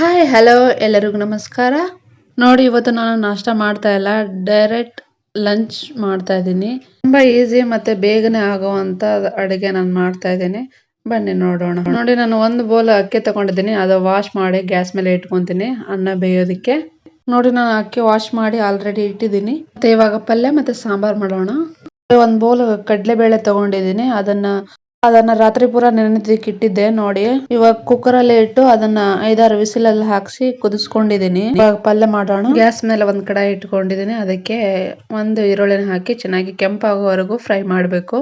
Hi hello ಎಲ್ಲರಿಗೂ ನಮಸ್ಕಾರ. ನೋಡಿ, ಇವತ್ತು ನಾನು ನಾಷ್ಟ ಮಾಡ್ತಾ ಇಲ್ಲ. ಡೈರೆಕ್ಟ್ ಲಂಚ್ ಮಾಡ್ತಾ ಇದ್ದೀನಿ. ತುಂಬಾ ಈಸಿ ಮತ್ತೆ ಬೇಗನೆ ಆಗುವಂತ ಅಡುಗೆ ನಾನು ಮಾಡ್ತಾ ಇದ್ದೀನಿ. ಬನ್ನಿ, ನೋಡೋಣ. ನೋಡಿ, ನಾನು ಒಂದು ಬೌಲ್ ಅಕ್ಕಿ ತಗೊಂಡಿದ್ದೀನಿ. ಅದು ವಾಶ್ ಮಾಡಿ ಗ್ಯಾಸ್ ಮೇಲೆ ಇಟ್ಕೊಂತೀನಿ, ಅನ್ನ ಬೇಯೋದಕ್ಕೆ. ನೋಡಿ, ನಾನು ಅಕ್ಕಿ ವಾಶ್ ಮಾಡಿ ಆಲ್ರೆಡಿ ಇಟ್ಟಿದ್ದೀನಿ. ಮತ್ತೆ ಇವಾಗ ಪಲ್ಯ ಮತ್ತೆ ಸಾಂಬಾರ್ ಮಾಡೋಣ. ಒಂದ್ ಬೋಲ್ ಕಡಲೆಬೇಳೆ ತಗೊಂಡಿದ್ದೀನಿ. ಅದನ್ನ ಅದನ್ನ ರಾತ್ರಿ ಪೂರ ನೆನೆದಿಕ್ಕೆ ಇಟ್ಟಿದ್ದೆ ನೋಡಿ. ಇವಾಗ ಕುಕ್ಕರ್ ಅಲ್ಲಿ ಇಟ್ಟು ಅದನ್ನ ಐದಾರು ವಿಸಿಲ್ ಅಲ್ಲಿ ಹಾಕ್ಸಿ ಕುದಿಸ್ಕೊಂಡಿದೀನಿ. ಇವಾಗ ಪಲ್ಯ ಮಾಡೋಣ. ಗ್ಯಾಸ್ ಮೇಲೆ ಒಂದ್ ಕಡಾಯಿ ಇಟ್ಕೊಂಡಿದೀನಿ. ಅದಕ್ಕೆ ಒಂದು ಈರುಳ್ಳಿನ ಹಾಕಿ ಚೆನ್ನಾಗಿ ಕೆಂಪಾಗೋವರೆಗೂ ಫ್ರೈ ಮಾಡಬೇಕು.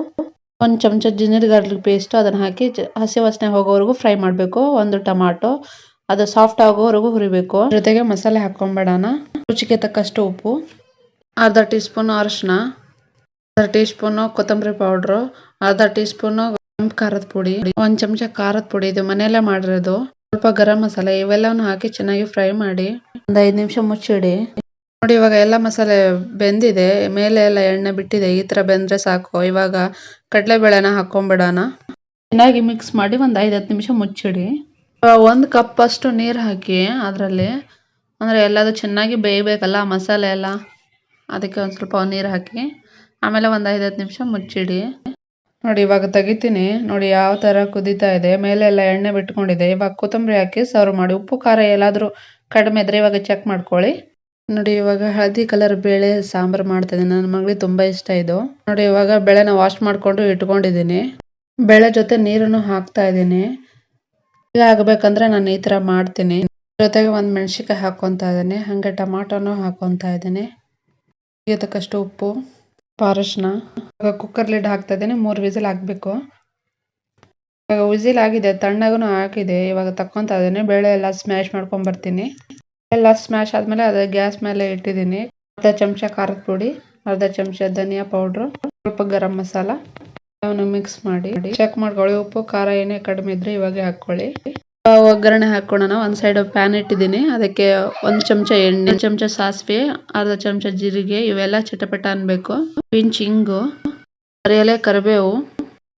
ಒಂದ್ ಚಮಚ ಜಿಂಜರ್ ಗಾರ್ಲಿಕ್ ಪೇಸ್ಟ್ ಅದನ್ನ ಹಾಕಿ ಹಸಿ ವಾಸನೆ ಹೋಗೋವರೆಗೂ ಫ್ರೈ ಮಾಡಬೇಕು. ಒಂದು ಟೊಮಾಟೊ. ಅದು ಸಾಫ್ಟ್ ಆಗೋವರೆಗೂ ಹುರಿಬೇಕು. ಜೊತೆಗೆ ಮಸಾಲೆ ಹಾಕೊಂಡ್ಬೇಡಣ ರುಚಿಗೆ ತಕ್ಕಷ್ಟು ಉಪ್ಪು. ಅರ್ಧ ಟೀ ಸ್ಪೂನ್ ಅರಿಶಿನ ಅರ್ಧ ಟೀ ಸ್ಪೂನ್ ಕೊತ್ತಂಬರಿ ಪೌಡ್ರು ಅರ್ಧ ಟೀ ಸ್ಪೂನ್ ಕೆಂಪು ಖಾರದ ಪುಡಿ, ಒಂದ್ ಚಮಚ ಖಾರದ ಪುಡಿ ಇದು ಮನೆಯಲ್ಲೇ ಮಾಡಿರೋದು. ಸ್ವಲ್ಪ ಗರಂ ಮಸಾಲೆ ಇವೆಲ್ಲವನ್ನು ಹಾಕಿ ಚೆನ್ನಾಗಿ ಫ್ರೈ ಮಾಡಿ ಒಂದ್ ಐದ್ ನಿಮಿಷ ಮುಚ್ಚಿಡಿ. ನೋಡಿ, ಇವಾಗ ಎಲ್ಲ ಮಸಾಲೆ ಬೆಂದಿದೆ. ಮೇಲೆ ಎಲ್ಲ ಎಣ್ಣೆ ಬಿಟ್ಟಿದೆ. ಈ ತರ ಬೆಂದ್ರೆ ಸಾಕು. ಇವಾಗ ಕಡಲೆಬೇಳೆನ ಹಾಕೊಂಡ್ಬಿಡೋಣ ಚೆನ್ನಾಗಿ ಮಿಕ್ಸ್ ಮಾಡಿ ಒಂದ್ ಐದ್ ಹತ್ತು ನಿಮಿಷ ಮುಚ್ಚಿಡಿ. ಒಂದ್ ಕಪ್ ಅಷ್ಟು ನೀರ್ ಹಾಕಿ ಅದ್ರಲ್ಲಿ. ಅಂದ್ರೆ ಎಲ್ಲದು ಚೆನ್ನಾಗಿ ಬೇಯಬೇಕಲ್ಲ ಮಸಾಲೆ ಎಲ್ಲ. ಅದಕ್ಕೆ ಒಂದ್ ಸ್ವಲ್ಪ ನೀರ್ ಹಾಕಿ. ಆಮೇಲೆ ಒಂದ್ ಐದ್ ಹತ್ತು ನಿಮಿಷ ಮುಚ್ಚಿಡಿ. ನೋಡಿ, ಇವಾಗ ತೆಗಿತೀನಿ. ನೋಡಿ, ಯಾವ ತರ ಕುದೀತಾ ಇದೆ. ಮೇಲೆ ಎಲ್ಲ ಎಣ್ಣೆ ಬಿಟ್ಕೊಂಡಿದೆ. ಇವಾಗ ಕೊತ್ತಂಬರಿ ಹಾಕಿ ಸರ್ವ್ ಮಾಡಿ. ಉಪ್ಪು, ಖಾರ ಎಲ್ಲಾದ್ರೂ ಕಡಿಮೆ ಇದ್ರೆ ಇವಾಗ ಚೆಕ್ ಮಾಡ್ಕೊಳ್ಳಿ. ನೋಡಿ, ಇವಾಗ ಹಳದಿ ಕಲರ್ ಬೇಳೆ ಸಾಂಬಾರ್ ಮಾಡ್ತಾ ಇದ್ದೀನಿ ನನ್ನ ಮಗಳಿಗೆ ತುಂಬಾ ಇಷ್ಟ ಇದು. ನೋಡಿ, ಇವಾಗ ಬೆಳೆನ ವಾಶ್ ಮಾಡ್ಕೊಂಡು ಇಟ್ಕೊಂಡಿದ್ದೀನಿ. ಬೆಳೆ ಜೊತೆ ನೀರನ್ನು ಹಾಕ್ತಾ ಇದ್ದೀನಿ. ಈಗ ಆಗ್ಬೇಕಂದ್ರೆ ನಾನು ಈ ತರ ಮಾಡ್ತೀನಿ. ಜೊತೆಗೆ ಒಂದ್ ಮೆಣಸಿಕಾಯಿ ಹಾಕೊಂತ ಇದ್ದೀನಿ. ಹಂಗೆ ಟಮಾಟೋನು ಹಾಕೊಂತ ಇದ್ದೀನಿ. ಇದಕ್ಕಷ್ಟು ಉಪ್ಪು ಇವಾಗ ಕುಕ್ಕರ್ ಲಿಡ್ ಹಾಕ್ತಾ ಇದ್ದೇನೆ ಮೂರು ವಿಸಿಲ್ ಹಾಕ್ಬೇಕು. ಇವಾಗ ವಿಸಿಲ್ ಆಗಿದೆ ತಣ್ಣಗೂ ಹಾಕಿದೆ, ಇವಾಗ ತಕ್ಕೊಂತ ಇದ್ದೀನಿ ಬೇಳೆ ಎಲ್ಲ ಸ್ಮ್ಯಾಶ್ ಮಾಡ್ಕೊಂಡ್ ಬರ್ತೀನಿ ಎಲ್ಲ ಸ್ಮ್ಯಾಶ್ ಆದ್ಮೇಲೆ ಅದ ಗ್ಯಾಸ್ ಮೇಲೆ ಇಟ್ಟಿದ್ದೀನಿ. ಅರ್ಧ ಚಮಚ ಖಾರದ ಪುಡಿ, ಅರ್ಧ ಚಮಚ ಧನಿಯಾ ಪೌಡ್ರು ಸ್ವಲ್ಪ ಗರಂ ಮಸಾಲ ಅವನು ಮಿಕ್ಸ್ ಮಾಡಿ. ಚೆಕ್ ಮಾಡ್ಕೊಳ್ಳಿ, ಉಪ್ಪು, ಖಾರ ಏನೇ ಕಡಿಮೆ ಇದ್ರೆ ಇವಾಗ ಹಾಕೊಳ್ಳಿ ಒಗ್ಗರಣೆ ಹಾಕೋಣ ಒಂದ್ ಸೈಡ್ ಪ್ಯಾನ್ ಇಟ್ಟಿದ್ದೀನಿ. ಅದಕ್ಕೆ ಒಂದ್ ಚಮಚ ಎಣ್ಣೆ ಚಮಚ ಸಾಸಿವೆ, ಅರ್ಧ ಚಮಚ ಜೀರಿಗೆ, ಇವೆಲ್ಲ ಚಟಪಟ ಅನ್ಬೇಕು. ಪಿಂಚ್ ಇಂಗು. ಎಲೆ ಕರಿಬೇವು,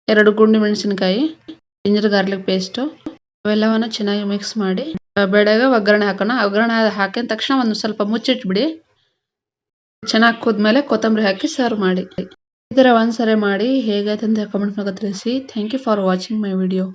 ಎರಡು ಗುಂಡು ಮೆಣಸಿನಕಾಯಿ ಜಿಂಜರ್ ಗಾರ್ಲಿಕ್ ಪೇಸ್ಟ್ ಅವೆಲ್ಲವನ್ನು ಚೆನ್ನಾಗಿ ಮಿಕ್ಸ್ ಮಾಡಿ ಬೆಳೆಗೆ ಒಗ್ಗರಣೆ ಹಾಕೋಣ. ಒಗ್ಗರಣೆ ಹಾಕಿದ ತಕ್ಷಣ ಒಂದು ಸ್ವಲ್ಪ ಮುಚ್ಚಿಟ್ಬಿಡಿ. ಚೆನ್ನಾಗಿ ಕುದ್ಮೇಲೆ ಕೊತ್ತಂಬರಿ ಹಾಕಿ ಸರ್ವ್ ಮಾಡಿ. ಈ ತರ ಒಂದ್ಸರಿ ಮಾಡಿ ಹೇಗೈತೆ ಅಂತ ಕಮೆಂಟ್ ಮೂಲಕ ತಿಳಿಸಿ. Thank you for watching my video